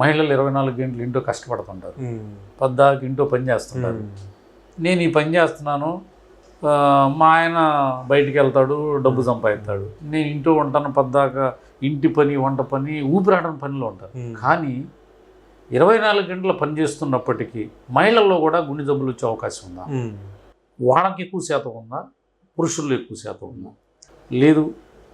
మహిళలు ఇరవై నాలుగు గంటలు ఇంట్లో కష్టపడుతుంటారు. పద్దాకి ఇంట్లో పని చేస్తుంటారు. నేను ఈ పని చేస్తున్నాను మా ఆయన బయటికి వెళ్తాడు డబ్బు సంపాదిస్తాడు నేను ఇంట్లో ఉంటాను పద్దాక ఇంటి పని వంట పని ఊపిరాడని పనిలో ఉంటాను. కానీ ఇరవై నాలుగు గంటల పని చేస్తున్నప్పటికీ మహిళల్లో కూడా గుండె జబ్బులు వచ్చే అవకాశం ఉందా. వాళ్ళకి ఎక్కువ శాతం ఉందా పురుషుల్లో ఎక్కువ శాతం ఉందా లేదు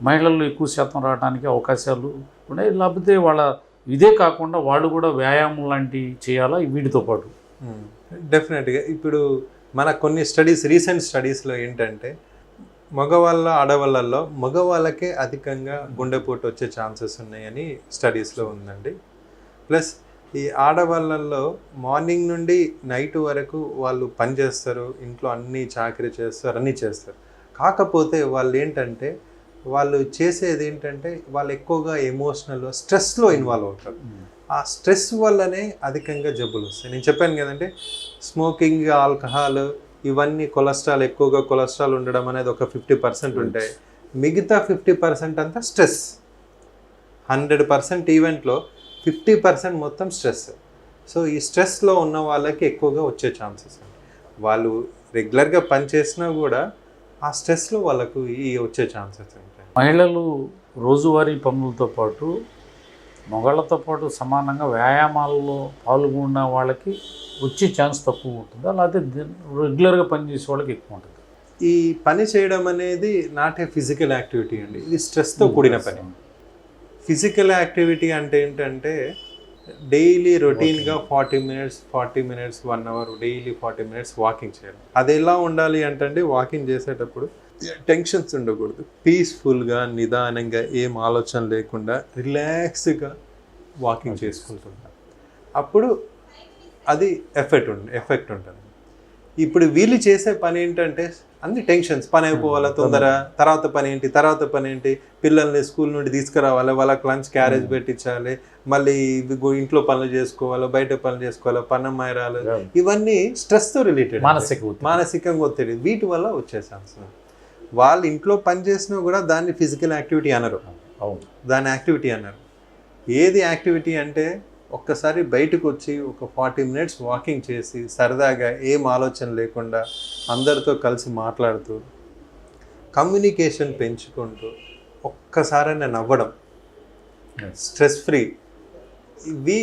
మహిళల్లో ఎక్కువ శాతం రావడానికి అవకాశాలు ఉన్నాయి లేకపోతే వాళ్ళ ఇదే కాకుండా వాళ్ళు కూడా వ్యాయామం లాంటివి చేయాలా? వీటితో పాటు. డెఫినెట్గా ఇప్పుడు మన కొన్ని స్టడీస్ రీసెంట్ స్టడీస్లో ఏంటంటే మగవాళ్ళ ఆడవాళ్ళల్లో మగవాళ్ళకే అధికంగా గుండెపోటు వచ్చే ఛాన్సెస్ ఉన్నాయని స్టడీస్లో ఉందండి. ప్లస్ ఈ ఆడవాళ్ళల్లో మార్నింగ్ నుండి నైట్ వరకు వాళ్ళు పని చేస్తారు ఇంట్లో అన్ని చాకరీ చేస్తారు అన్నీ చేస్తారు. కాకపోతే వాళ్ళు ఏంటంటే వాళ్ళు చేసేది ఏంటంటే వాళ్ళు ఎక్కువగా ఎమోషనల్ స్ట్రెస్లో ఇన్వాల్వ్ అవుతారు. ఆ స్ట్రెస్ వల్లనే అధికంగా జబ్బులు వస్తాయి. నేను చెప్పాను కదంటే స్మోకింగ్ ఆల్కహాల్ ఇవన్నీ కొలెస్ట్రాల్ ఎక్కువగా కొలెస్ట్రాల్ ఉండడం అనేది ఒక ఫిఫ్టీ పర్సెంట్ ఉంటాయి. మిగతా ఫిఫ్టీ పర్సెంట్ అంతా స్ట్రెస్ హండ్రెడ్ పర్సెంట్ ఈవెంట్లో ఫిఫ్టీ పర్సెంట్ మొత్తం స్ట్రెస్ సో ఈ స్ట్రెస్లో ఉన్న వాళ్ళకి ఎక్కువగా వచ్చే ఛాన్సెస్ వాళ్ళు రెగ్యులర్గా పని చేసినా కూడా ఆ స్ట్రెస్లో వాళ్ళకు ఈ వచ్చే ఛాన్సెస్ ఉంటాయి. మహిళలు రోజువారీ పనులతో పాటు మగళ్ళతో పాటు సమానంగా వ్యాయామాల్లో పాల్గొన్న వాళ్ళకి వచ్చే ఛాన్స్ తక్కువ ఉంటుందా. లేకపోతే రెగ్యులర్గా పనిచేసే వాళ్ళకి ఎక్కువ ఉంటుంది. ఈ పని చేయడం అనేది నాట్ ఏ ఫిజికల్ యాక్టివిటీ అండి. ఇది స్ట్రెస్తో కూడిన పని. ఫిజికల్ యాక్టివిటీ అంటే ఏంటంటే డైలీ రొటీన్గా forty minutes forty minutes one hour daily forty minutes walking చేయాలి. అది ఎలా ఉండాలి అంటే వాకింగ్ చేసేటప్పుడు టెన్షన్స్ ఉండకూడదు. పీస్ఫుల్గా నిదానంగా ఏం ఆలోచన లేకుండా రిలాక్స్గా వాకింగ్ చేసుకుంటున్నా అప్పుడు అది ఎఫెక్ట్ ఉంటుంది ఎఫెక్ట్ ఉంటుంది. ఇప్పుడు వీళ్ళు చేసే పని ఏంటంటే అన్ని టెన్షన్స్. పని అయిపోవాలా తొందర తర్వాత పని ఏంటి? తర్వాత పని ఏంటి? పిల్లల్ని స్కూల్ నుండి తీసుకురావాలి వాళ్ళకి లంచ్ క్యారేజ్ పెట్టించాలి మళ్ళీ ఇంట్లో పనులు చేసుకోవాలి బయట పనులు చేసుకోవాలి పన్నమ్మాయి రాలేదు ఇవన్నీ స్ట్రెస్తో రిలేటెడ్ మానసిక. మానసికంగా ఒత్తిడి. వీటి వల్ల వచ్చే ఛాన్స్ వాళ్ళు ఇంట్లో పని చేసినా కూడా దాన్ని ఫిజికల్ యాక్టివిటీ అనరు. దాని యాక్టివిటీ అన్నారు ఏది యాక్టివిటీ అంటే ఒక్కసారి బయటకు వచ్చి ఒక ఫార్టీ మినిట్స్ వాకింగ్ చేసి సరదాగా ఏం ఆలోచన లేకుండా అందరితో కలిసి మాట్లాడుతూ కమ్యూనికేషన్ పెంచుకుంటూ ఒక్కసారైనా నవ్వడం. Stress free. ఇవి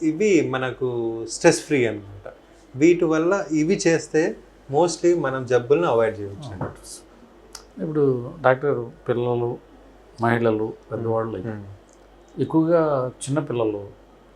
ఇవి మనకు స్ట్రెస్ ఫ్రీ అనమాట వీటి వల్ల ఇవి చేస్తే మోస్ట్లీ మనం జబ్బులను అవాయిడ్ చేయవచ్చు ఇప్పుడు డాక్టర్ పిల్లలు మహిళలు పెద్దవాళ్ళు ఎక్కువగా చిన్నపిల్లలు